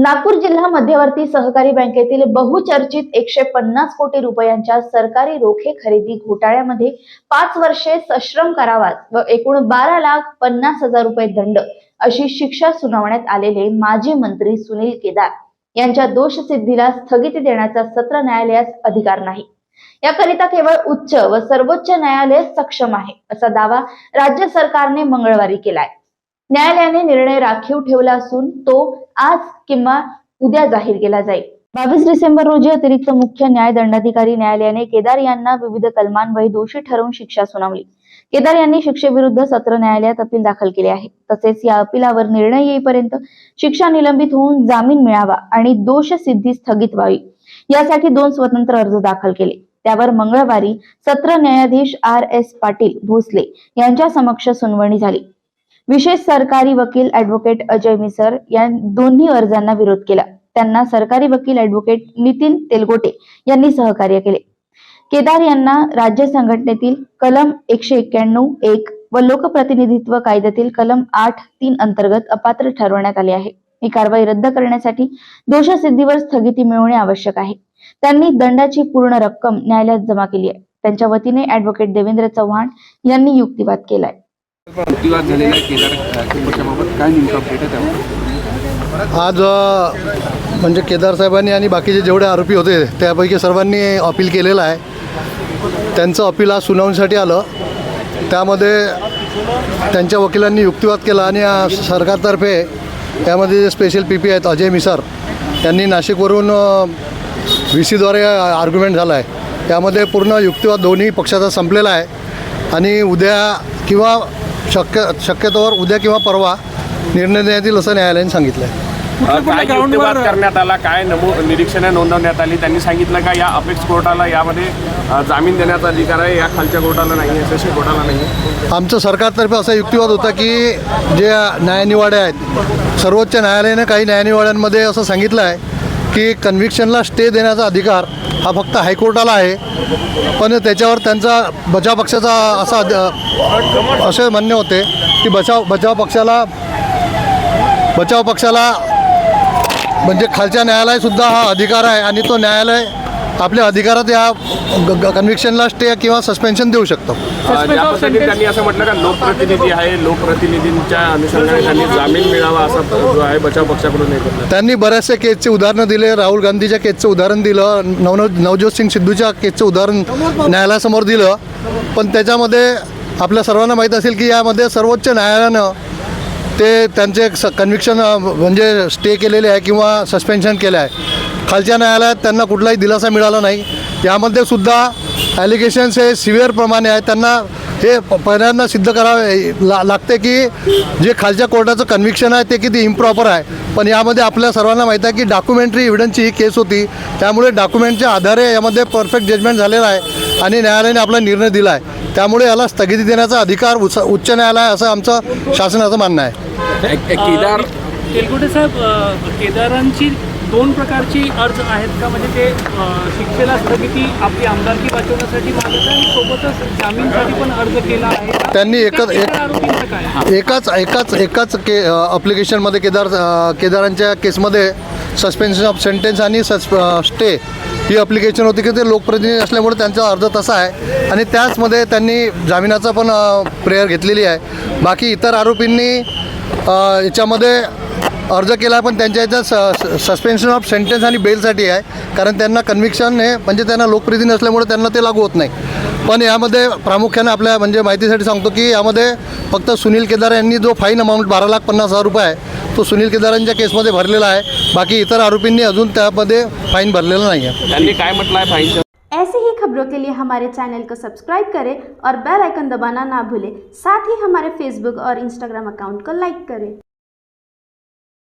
नागपूर जिल्हा मध्यवर्ती सहकारी बँकेतील बहुचर्चित एकशे पन्नास कोटी रुपयांच्या सरकारी रोखे खरेदी घोटाळ्यामध्ये पाच वर्षे सश्रम कारावास व एकूण बारा लाख पन्नास हजार रुपये दंड अशी शिक्षा सुनावण्यात आलेले माजी मंत्री सुनील केदार यांच्या दोषसिद्धीला स्थगिती देण्याचा सत्र न्यायालयास अधिकार नाही. याकरिता केवळ उच्च व सर्वोच्च न्यायालय सक्षम आहे असा दावा राज्य सरकारने मंगळवारी केलाय. न्यायालयाने निर्णय राखीव ठेवला असून तो आज किंवा उद्या जाहीर केला जाईल. बावीस डिसेंबर रोजी अतिरिक्त मुख्य न्याय दंडाधिकारी न्यायालयाने केदार यांना विविध कलमांवरी दोषी ठरवून शिक्षा सुनावली. केदार यांनी शिक्षेविरुद्ध सत्र न्यायालयात अपील दाखल केले आहे. तसेच या अपिलावर निर्णय येईपर्यंत शिक्षा निलंबित होऊन जामीन मिळावा आणि दोष सिद्धी स्थगित व्हावी. यासाठी दोन स्वतंत्र अर्ज दाखल केले. त्यावर मंगळवारी सत्र न्यायाधीश आर एस पाटील भोसले यांच्या समक्ष सुनावणी झाली. विशेष सरकारी वकील ऍडव्होकेट अजय मिसर या दोन्ही अर्जांना विरोध केला. त्यांना सरकारी वकील ऍडव्होकेट नितीन तेलगोटे यांनी सहकार्य केले. केदार यांना राज्य संघटनेतील कलम एकशे एक्क्याण्णव एक व लोकप्रतिनिधित्व कायद्यातील कलम आठ तीन अंतर्गत अपात्र ठरवण्यात आले आहे. ही कारवाई रद्द करण्यासाठी दोषसिद्धीवर स्थगिती मिळवणे आवश्यक आहे. त्यांनी दंडाची पूर्ण रक्कम न्यायालयात जमा केली आहे. त्यांच्या वतीने ऍडव्होकेट देवेंद्र चव्हाण यांनी युक्तिवाद केलाय. झालेला केदार काय अपडेट आहे त्यावर? आज म्हणजे केदार साहेबांनी आणि बाकीचे जेवढे आरोपी होते त्यापैकी सर्वांनी अपील केलेलं आहे. त्यांचं अपील आज सुनावणीसाठी आलं. त्यामध्ये त्यांच्या वकिलांनी युक्तिवाद केला आणि सरकारतर्फे यामध्ये जे स्पेशल पी पी आहेत अजय मिसार यांनी नाशिकवरून व्ही सीद्वारे आर्ग्युमेंट झाला आहे त्यामध्ये पूर्ण युक्तिवाद दोन्ही पक्षाचा संपलेला आहे. आणि उद्या किंवा शक्य शक्यतोवर उद्या किंवा परवा निर्णय देण्यात येईल असं न्यायालयाने सांगितलं आहे काय युक्तिवाद करण्यात आला? काय नमू निरीक्षणे नोंदवण्यात आली? त्यांनी सांगितलं का या अपेक्स कोर्टाला यामध्ये जामीन देण्याचा अधिकार आहे? या खालच्या कोर्टाला नाही आहे सेशन कोर्टाला नाही. आहे आमचं सरकारतर्फे असा युक्तिवाद होता की जे न्यायनिवाडे आहेत सर्वोच्च न्यायालयाने काही न्यायनिवाड्यांमध्ये असं सांगितलं आहे की कन्व्हिक्शनला स्टे देण्याचा अधिकार हा फक्त हायकोर्टाला आहे. पण त्याच्यावर त्यांचा बचाव पक्षाचा असा असे म्हणणे होते की बचाव बचाव पक्षाला बचाव पक्षाला म्हणजे खालच्या न्यायालयसुद्धा हा अधिकार आहे आणि तो न्यायालय आपल्या अधिकारात या कन्व्हिक्शनला स्टे किंवा सस्पेन्शन देऊ शकतो. अ, ज्या पद्धतीने त्यांनी असं म्हटलं का लोकप्रतिनिधी आहे लोकप्रतिनिधींच्या अनुषंगाने त्यांनी जामीन मिळावा असा जो आहे बचाव पक्षाकडून त्यांनी बऱ्याचशा केसचे उदाहरणं दिले राहुल गांधीच्या केसचं उदाहरण दिलं नव नवज्योत सिंग सिद्धूच्या केसचं उदाहरण न्यायालयासमोर दिलं. पण त्याच्यामध्ये आपल्या सर्वांना माहीत असेल की यामध्ये सर्वोच्च न्यायालयानं ते त्यांचे स कन्व्हिक्शन म्हणजे स्टे केलेले आहे किंवा सस्पेन्शन केलं आहे. खालच्या न्यायालयात त्यांना कुठलाही दिलासा मिळाला नाही. यामध्ये सुद्धा ॲलिगेशन्स हे सिव्हिअर प्रमाणे आहेत. त्यांना हे पहिल्यांदा सिद्ध करावे ला लागते की जे खालच्या कोर्टाचं कन्व्हिक्शन आहे ते किती इम्प्रॉपर आहे. पण यामध्ये आपल्या सर्वांना माहीत आहे की डॉक्युमेंटरी एव्हिडन्सची ही केस होती. त्यामुळे डॉक्युमेंटच्या आधारे यामध्ये परफेक्ट जजमेंट झालेला आहे आणि न्यायालयाने आपला निर्णय दिला आहे. त्यामुळे याला स्थगिती देण्याचा अधिकार उच्च उच्च न्यायालय असं आमचं शासनाचं म्हणणं आहे. केदार तेलगुडे साहेब केदारांची दोन प्रकारची अर्ज आहेत का? म्हणजे ते शिक्षेला स्थगिती आपली आमदारकी वाचवण्यासाठी मागत आणि सोबतच जामीनसाठी पण अर्ज केला आहे? त्यांनी एकच- एकाच एकाच एकाच के अप्लिकेशनमध्ये केदार केदारांच्या केसमध्ये सस्पेन्शन ऑफ सेंटेन्स आणि सस स्टे ही अप्लिकेशन होती की ते लोकप्रतिनिधी असल्यामुळे त्यांचा अर्ज तसा आहे. आणि त्याचमध्ये त्यांनी जामिनाचा पण प्रेयर घेतलेली आहे. बाकी इतर आरोपींनी याच्यामध्ये अर्ज केला पण त्यांच्या याच्यात सस्पेन्शन ऑफ सेंटेन्स आणि बेलसाठी आहे. कारण त्यांना कन्व्हिक्शन हे म्हणजे त्यांना लोकप्रतिनिधी असल्यामुळे त्यांना ते लागू होत नाही. पण यामध्ये प्रामुख्याने आपल्या म्हणजे माहितीसाठी सांगतो की यामध्ये फक्त सुनील केदार यांनी जो फाईन अमाऊंट बारा लाख पन्नास हजार रुपये आहे तो सुनील केदारांच्या केसमध्ये भरलेला आहे. बाकी इतर आरोपींनी अजून त्यामध्ये फाईन भरलेला नाही आहे. त्यांनी काय म्हटलं आहे फाईनच्या ऐसे ही खबरों के लिए हमारे चैनल को सब्सक्राइब करें और बेल आइकन दबाना ना भूलें। साथ ही हमारे फेसबुक और इंस्टाग्राम अकाउंट को लाइक करें।